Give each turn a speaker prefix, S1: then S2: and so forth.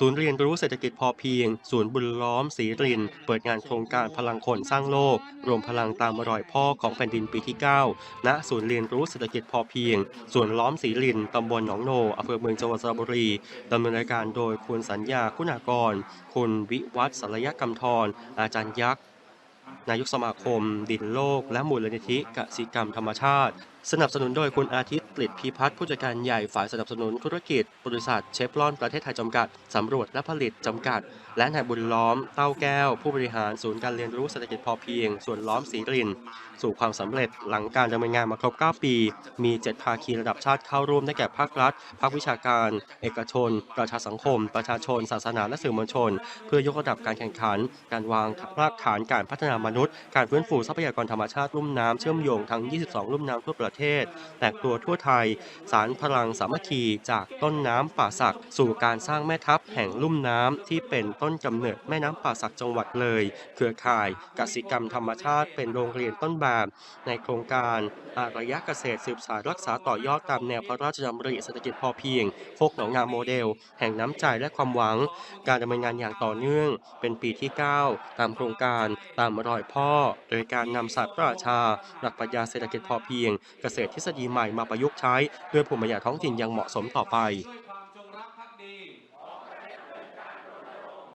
S1: ศูนย์เรียนรู้เศรษฐกิจพอเพียง ศูนย์บุญล้อมศรีริน เปิดงานโครงการพลังคนสร้างโลก รวมพลังตามรอยพ่อของแผ่นดินปีที่ 9 ณ ศูนย์เรียนรู้เศรษฐกิจพอเพียง ศูนย์ล้อมศรีริน ตำบลหนองโนอำเภอเมืองจังหวัดสระบุรี ดำเนินรายการโดยคุณสัญญาคุณากร คุณวิวัฒน์สรยกำธรอาจารย์ยักษ์นายกสมาคม ดินโลก และมูลนิธิกสิกรรมธรรมชาติ สนับสนุนโดยคุณอาทิตย์ กฤษพิพัฒน์ผู้จัดการใหญ่ฝ่ายสนับสนุนธุรกิจ บริษัทเชฟรอนประเทศไทยจำกัด สำรวจและผลิตจำกัด และนายบุญล้อม เต้าแก้ว ผู้บริหารศูนย์การเรียนรู้เศรษฐกิจพอเพียง ส่วนล้อมศรีริน สู่ความสำเร็จหลังการดำเนินงานมาครบ 9 ปี มี 7 ภาคีระดับชาติเข้าร่วมได้แก่ภาครัฐ ภาควิชาการ เอกชน ประชาสังคม ประชาชน ศาสนาและสื่อมวลชน เพื่อยกระดับการแข่งขัน การวางรากฐานการพัฒนามนุษย์ การฟื้นฟูทรัพยากรธรรมชาติลุ่มน้ำเชื่อมโยงทั้ง 22 ลุ่มน้ำทั่วประเทศ แตกตัวทั่วไทย สารพลังสามัคคีจากต้นน้ำป่าสัก สู่การสร้างแม่ทัพแห่งลุ่มน้ำที่เป็นต้นกำเนิดแม่น้ำป่าสักจังหวัดเลย เครือข่ายกสิกรรมธรรมชาติเป็นโรงเรียนต้นแบบ ในโครงการอารยะเกษตรสืบสานรักษาต่อยอดตามแนวพระราชดำริเศรษฐกิจพอเพียงโคกหนองนาโมเดล แห่งน้ำใจและความหวัง การดำเนินงานอย่างต่อเนื่อง เป็นปีที่ 9 ตามโครงการตามรอยพ่อ โดยการนำศาสตร์พระราชา หลักปรัชญาเศรษฐกิจพอเพียง เกษตรทฤษฎีใหม่มาประยุกต์ุกต์ใช้ ด้วยภูมิปัญญาท้องถิ่นอย่างเหมาะสมต่อไป